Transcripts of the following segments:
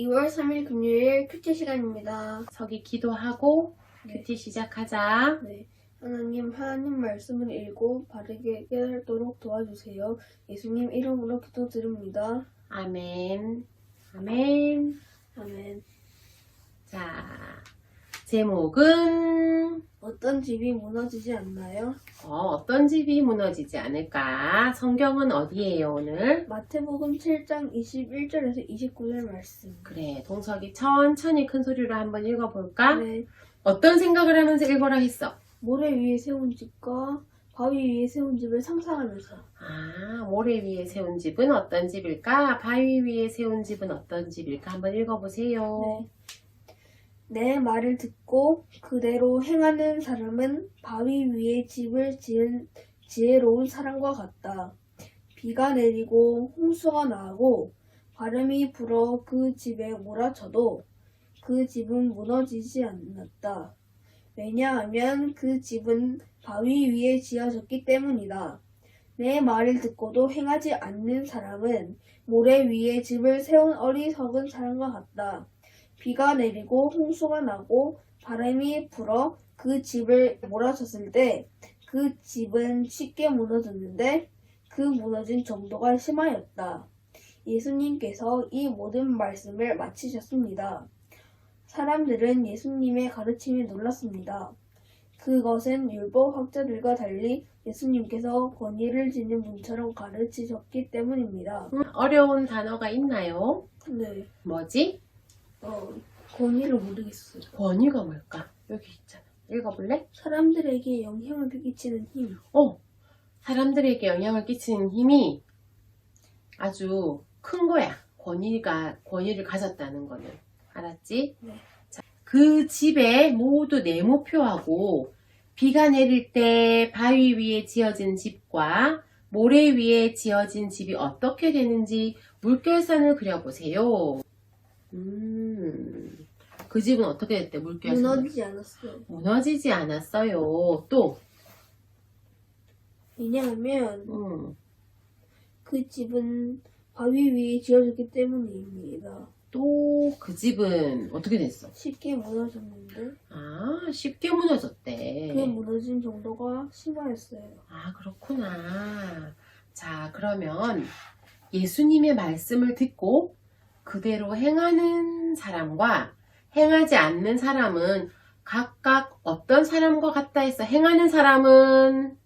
2월 3일 금요일 큐티 시간입니다. 서기 기도하고 네. 큐티 시작하자. 네. 하나님, 하나님 말씀을 읽고 바르게 깨닫도록 도와주세요. 예수님 이름으로 기도드립니다. 아멘. 아멘. 아멘. 자, 제목은 어떤 집이 무너지지 않나요? 어, 떤 집이 무너지지 않을까? 성경은 어디예요, 오늘? 마태복음 7장 21절에서 29절 말씀. 그래, 동석이 천천히 큰 소리로 한번 읽어볼까? 네. 어떤 생각을 하면서 읽어라 했어? 모래 위에 세운 집과 바위 위에 세운 집을 상상하면서 아, 모래 위에 세운 집은 어떤 집일까? 바위 위에 세운 집은 어떤 집일까? 한번 읽어보세요. 네. 내 말을 듣고 그대로 행하는 사람은 바위 위에 집을 지은 지혜로운 사람과 같다. 비가 내리고 홍수가 나고 바람이 불어 그 집에 몰아쳐도 그 집은 무너지지 않았다. 왜냐하면 그 집은 바위 위에 지어졌기 때문이다. 내 말을 듣고도 행하지 않는 사람은 모래 위에 집을 세운 어리석은 사람과 같다. 비가 내리고 홍수가 나고 바람이 불어 그 집을 몰아쳤을 때 그 집은 쉽게 무너졌는데 그 무너진 정도가 심하였다. 예수님께서 이 모든 말씀을 마치셨습니다. 사람들은 예수님의 가르침에 놀랐습니다. 그것은 율법 학자들과 달리 예수님께서 권위를 지닌 분처럼 가르치셨기 때문입니다. 음, 어려운 단어가 있나요? 네, 뭐지? 어, 권위를 모르겠어요. 권위가 뭘까? 여기 있잖아. 읽어볼래? 사람들에게 영향을 끼치는 힘. 어, 사람들에게 영향을 끼치는 힘이 아주 큰 거야. 권위가, 권위를 가졌다는 거는. 알았지? 네. 자, 그 집에 모두 네모표하고 비가 내릴 때 바위 위에 지어진 집과 모래 위에 지어진 집이 어떻게 되는지 물결선을 그려보세요. 음, 그 집은 어떻게 됐대, 물결선? 무너지지 않았어요. 무너지지 않았어요. 또, 왜냐하면 음, 그 집은 바위 위에 지어졌기 때문입니다. 또 그 집은 어떻게 됐어? 쉽게 무너졌는데 아, 쉽게 무너졌대. 그 무너진 정도가 심하였어요. 아, 그렇구나. 자, 그러면 예수님의 말씀을 듣고 그대로 행하는 사람과 행하지 않는 사람은 각각 어떤 사람과 같다 했어? 행하는 사람은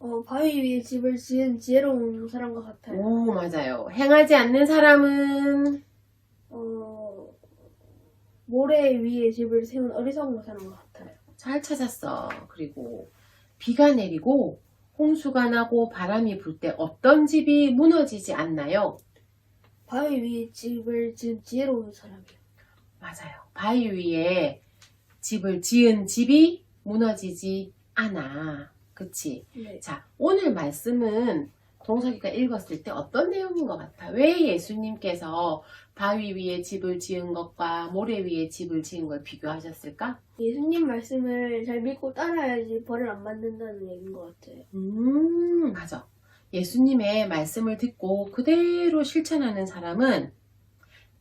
어, 바위 위에 집을 지은 지혜로운 사람과 같아요. 오, 맞아요. 행하지 않는 사람은 어, 모래 위에 집을 세운 어리석은 사람과 같아요. 잘 찾았어. 그리고 비가 내리고 홍수가 나고 바람이 불 때 어떤 집이 무너지지 않나요? 바위 위에 집을 지은 지혜로 운 사람이요. 맞아요. 바위 위에 집을 지은 집이 무너지지 않아. 그치? 네. 자, 오늘 말씀은 동석이가 읽었을 때 어떤 내용인 것 같아? 왜 예수님께서 바위 위에 집을 지은 것과 모래 위에 집을 지은 걸 비교하셨을까? 예수님 말씀을 잘 믿고 따라야지 벌을 안 만든다는 얘기인 것 같아요. 음, 맞아. 예수님의 말씀을 듣고 그대로 실천하는 사람은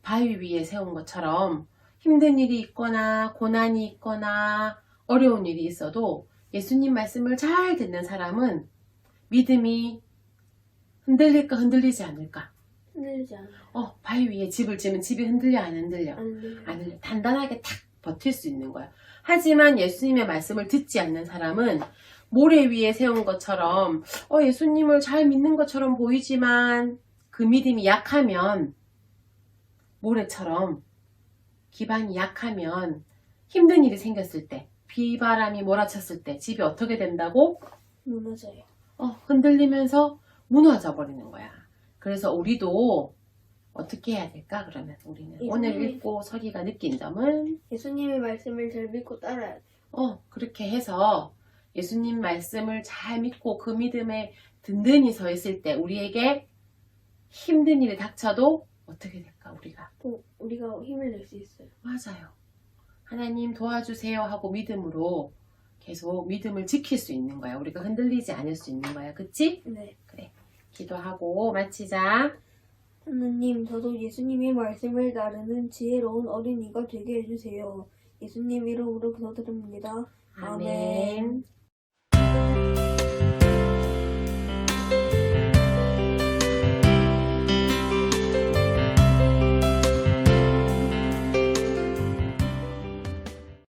바위 위에 세운 것처럼 힘든 일이 있거나 고난이 있거나 어려운 일이 있어도 예수님 말씀을 잘 듣는 사람은 믿음이 흔들릴까 흔들리지 않을까? 흔들리지 않아요. 어, 바위 위에 집을 지으면 집이 흔들려 안 흔들려? 안 흔들려. 단단하게 탁 버틸 수 있는 거야. 하지만 예수님의 말씀을 듣지 않는 사람은 모래 위에 세운 것처럼 어, 예수님을 잘 믿는 것처럼 보이지만 그 믿음이 약하면 모래처럼 기반이 약하면 힘든 일이 생겼을 때 비바람이 몰아쳤을 때 집이 어떻게 된다고? 무너져요. 어, 흔들리면서 무너져 버리는 거야. 그래서 우리도 어떻게 해야 될까? 그러면 우리는 예, 오늘. 읽고 서기가 느낀 점은 예수님의 말씀을 잘 믿고 따라야 돼요. 어, 그렇게 해서 예수님 말씀을 잘 믿고 그 믿음에 든든히 서 있을 때 우리에게 힘든 일이 닥쳐도 어떻게 될까, 우리가? 또 우리가 힘을 낼 수 있어요. 맞아요. 하나님 도와주세요 하고 믿음으로 계속 믿음을 지킬 수 있는 거야. 우리가 흔들리지 않을 수 있는 거야. 그치? 네. 기도하고 마치자. 하느님, 저도 예수님의 말씀을 따르는 지혜로운 어린이가 되게 해주세요. 예수님 이름으로 기도드립니다. 아멘.